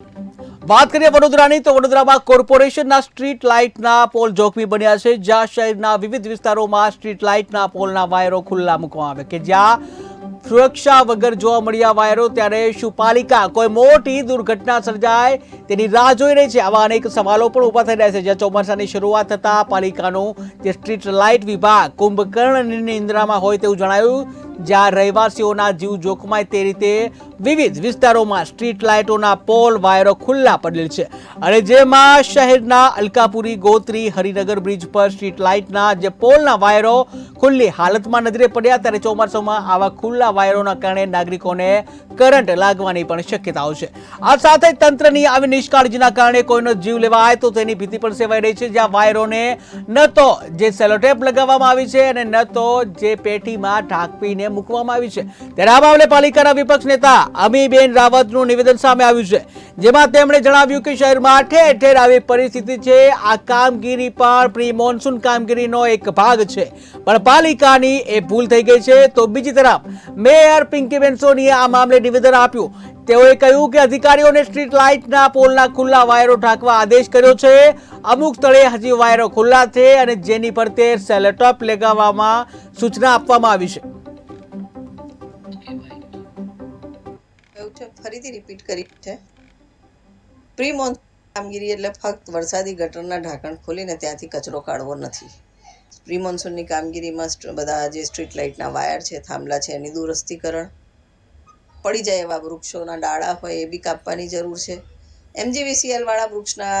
વાત કરીએ વડોદરાની, તો વડોદરામાં કોર્પોરેશનના સ્ટ્રીટ લાઇટના પોલ જોખમી બન્યા છે. જ્યાં શહેરના વિવિધ વિસ્તારોમાં સ્ટ્રીટ લાઇટના પોલના વાયરો ખુલ્લા મૂકવામાં આવે કે જ્યાં સુરક્ષા વગર જોવા મળ્યા વાયરો, ત્યારે શું પાલિકા કોઈ મોટી દુર્ઘટના સર્જાય તેની રાહ જોઈ રહી છે. આવા અનેક સવાલો પણ ઊભા થઈ રહ્યા છે. જ્યાં ચોમાસાની શરૂઆત થતાં પાલિકાનું જે સ્ટ્રીટ લાઇટ વિભાગ કુંભકર્ણની નિંદ્રામાં હોય તેવું જણાયું જ્યાં રહેવાસીઓના જીવ જોખમાય તે રીતે વિવિધ વિસ્તારોમાં સ્ટ્રીટ લાઇટોના પોલ, વાયરો ખુલ્લા પડેલ છે. અને જેમાં શહેરના અલકાપુરી, ગોત્રી, હરિનગર બ્રિજ પર સ્ટ્રીટ લાઇટના જે પોલના વાયરો ખુલ્લી હાલતમાં નજરે પડ્યા, ત્યારે ચોમાસામાં આવા ખુલ્લા વાયરોના કારણે નાગરિકોને કરંટ લાગવાની પણ શક્યતાઓ છે. આ સાથે તંત્રની આવી નિષ્કાળજીના કારણે કોઈનો જીવ લેવાય તો તેની ભીતિ પણ સેવાઈ રહી છે. જ્યાં વાયરોને ન તો જે સેલોટેપ લગાવવામાં આવી છે અને ન તો જે પેટીમાં ઢાંકવીને મૂકવામાં આવી છે. ત્યારે આ મામલે પાલિકાના વિપક્ષ નેતા અમીબેન રાવતનું નિવેદન સામે આવ્યું છે. જેમાં તેમણે જણાવ્યું કે શહેરમાં ઠેર ઠેર આવી પરિસ્થિતિ છે. આ કામગીરી પણ પ્રી મોન્સૂન કામગીરીનો એક ભાગ છે. પણ પાલિકાની એ ભૂલ થઈ ગઈ છે. તો બીજી તરફ મેયર પિંકીબેન સોનીએ આ મામલે નિવેદન આપ્યું. તેઓએ કહ્યું કે અધિકારીઓને સ્ટ્રીટ લાઇટના, પોલના ખુલ્લા વાયરો ઢાંકવા આદેશ કર્યો છે. અમુક સ્થળે હજી વાયરો ખુલ્લા છે અને જેની પર તે સેલેટોપ લગાવવામાં સૂચના આપવામાં આવી છે. ફરીથી રિપીટ કરી છે. પ્રી મોન્સૂન કામગીરી એટલે ફક્ત વરસાદી ગટરના ઢાંકણ ખોલીને ત્યાંથી કચરો કાઢવો નથી. પ્રી મોન્સૂનની કામગીરીમાં બધા જે સ્ટ્રીટ લાઇટના વાયર છે, થાંભલા છે, એની દુરસ્તીકરણ પડી જાય એવા વૃક્ષોના ડાળા હોય એ બી કાપવાની જરૂર છે. એમજીવીસીએલ વાળા વૃક્ષના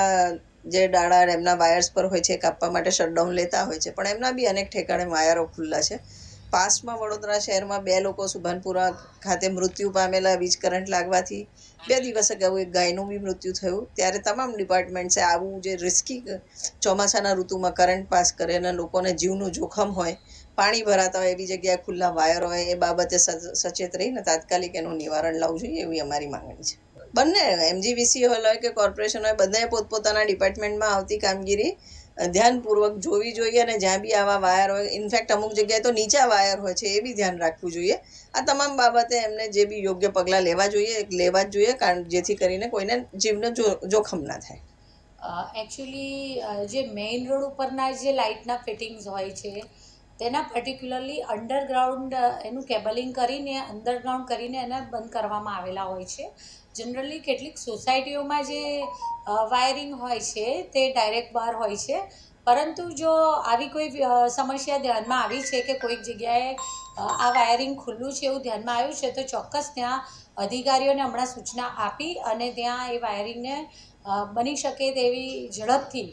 જે ડાળા એમના વાયર્સ પર હોય છે કાપવા માટે શટડાઉન લેતા હોય છે. પણ એમના બી અનેક ઠેકાણે વાયરો ખુલ્લા છે. પાસ્ટમાં વડોદરા શહેરમાં બે લોકો સુભાનપુરા ખાતે મૃત્યુ પામેલા વીજ કરંટ લાગવાથી બે દિવસ અગાઉ એક ગાયનું બી મૃત્યુ થયું. ત્યારે તમામ ડિપાર્ટમેન્ટ્સે આવું જે રિસ્કી ચોમાસાના ઋતુમાં કરંટ પાસ કરે અને લોકોને જીવનું જોખમ હોય, પાણી ભરાતા હોય, એવી જગ્યાએ ખુલ્લા વાયર હોય, એ બાબતે સચેત રહીને તાત્કાલિક એનું નિવારણ લાવવું જોઈએ એવી અમારી માંગણી છે. બંને એમજીવીસી હોય કે કોર્પોરેશન હોય, બધાએ પોતપોતાના ડિપાર્ટમેન્ટમાં આવતી કામગીરી ધ્યાનપૂર્વક જોવી જોઈએ અને જ્યાં બી આવા વાયર હોય ઇનફેક્ટ અમુક જગ્યાએ તો નીચા વાયર હોય છે, એ બી ધ્યાન રાખવું જોઈએ. આ તમામ બાબતે એમને જે બી યોગ્ય પગલાં લેવા જોઈએ, લેવા જ જોઈએ, કારણ જેથી કરીને કોઈને જીવને જોખમ ના થાય. એકચ્યુઅલી જે મેઇન રોડ ઉપરના જે લાઇટના ફિટિંગ્સ હોય છે તેના પર્ટિક્યુલરલી અંડરગ્રાઉન્ડ એનું કેબલિંગ કરીને અંડરગ્રાઉન્ડ કરીને એને બંધ કરવામાં આવેલા હોય છે. જનરલી કેટલીક સોસાયટીઓમાં જે વાયરિંગ હોય છે, તે ડાયરેક્ટ બહાર હોય છે. પરંતુ જો આવી કોઈ સમસ્યા ધ્યાનમાં આવી છે કે કોઈક જગ્યાએ આ વાયરિંગ ખુલ્લું છે એવું ધ્યાનમાં આવ્યું છે, તો ચોક્કસ ત્યાં અધિકારીઓને હમણાં સૂચના આપી અને ત્યાં એ વાયરિંગને બની શકે તેવી ઝડપથી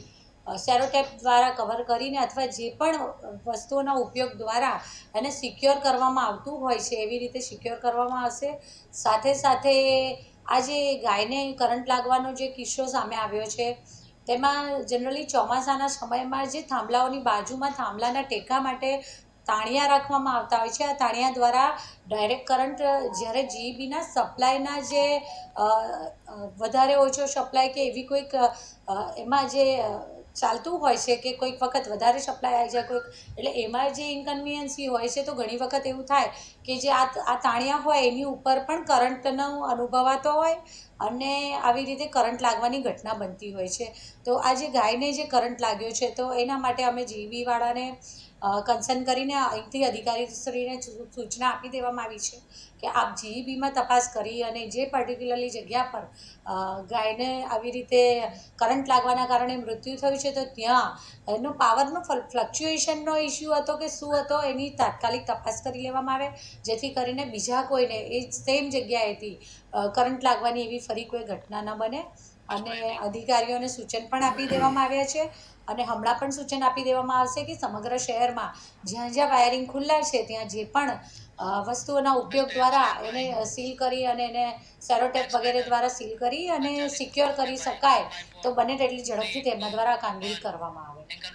સેરોટેપ દ્વારા કવર કરીને અથવા જે પણ વસ્તુઓના ઉપયોગ દ્વારા એને સિક્યોર કરવામાં આવતું હોય છે, એવી રીતે સિક્યોર કરવામાં આવશે. સાથે સાથે આ જે ગાયને કરંટ લાગવાનો જે કિસ્સો સામે આવ્યો છે, તેમાં જનરલી ચોમાસાના સમયમાં જે થાંભલાઓની બાજુમાં થાંભલાના ટેકા માટે તાણિયા રાખવામાં આવતા હોય છે. આ તાણિયા દ્વારા ડાયરેક્ટ કરંટ, જ્યારે જીઈબીના સપ્લાયના જે વધારે ઓછો સપ્લાય કે એવી કોઈક એમાં જે ચાલતું હોય છે કે કોઈક વખત વધારે સપ્લાય આવી જાય, કોઈક એટલે એમાં જે ઇન્કન્વિનિયન્સી હોય છે તો ઘણી વખત એવું થાય કે જે આ આ તાણિયા હોય એની ઉપર પણ કરંટનો અનુભવાતો હોય અને આવી રીતે કરંટ લાગવાની ઘટના બનતી હોય છે. તો આ જે ગાયને જે કરંટ લાગ્યો છે તો એના માટે અમે જીબીવાળાને કન્સર્ન કરીને અહીંથી અધિકારીશ્રીને સૂચના આપી દેવામાં આવી છે કે આપ જીઈબીમાં તપાસ કરી અને જે પર્ટિક્યુલરલી જગ્યા પર ગાયને આવી રીતે કરંટ લાગવાના કારણે મૃત્યુ થયું છે તો ત્યાં એનો પાવરનો ફ્લક્ચ્યુએશનનો ઇસ્યુ હતો કે શું હતો એની તાત્કાલિક તપાસ કરી લેવામાં આવે. જેથી કરીને બીજા કોઈને એ સેમ જગ્યાએથી કરંટ લાગવાની એવી ફરી કોઈ ઘટના ન બને. અને અધિકારીઓને સૂચન પણ આપી દેવામાં આવ્યા છે અને હમણાં પણ સૂચન આપી દેવામાં આવશે કે સમગ્ર શહેરમાં જ્યાં જ્યાં વાયરિંગ ખુલ્લા છે ત્યાં જે પણ વસ્તુઓના ઉપયોગ દ્વારા એને સીલ કરી અને એને સેરોટેપ વગેરે દ્વારા સીલ કરી અને સિક્યોર કરી શકાય તો બને તેટલી ઝડપથી તેમના દ્વારા કામગીરી કરવામાં આવે.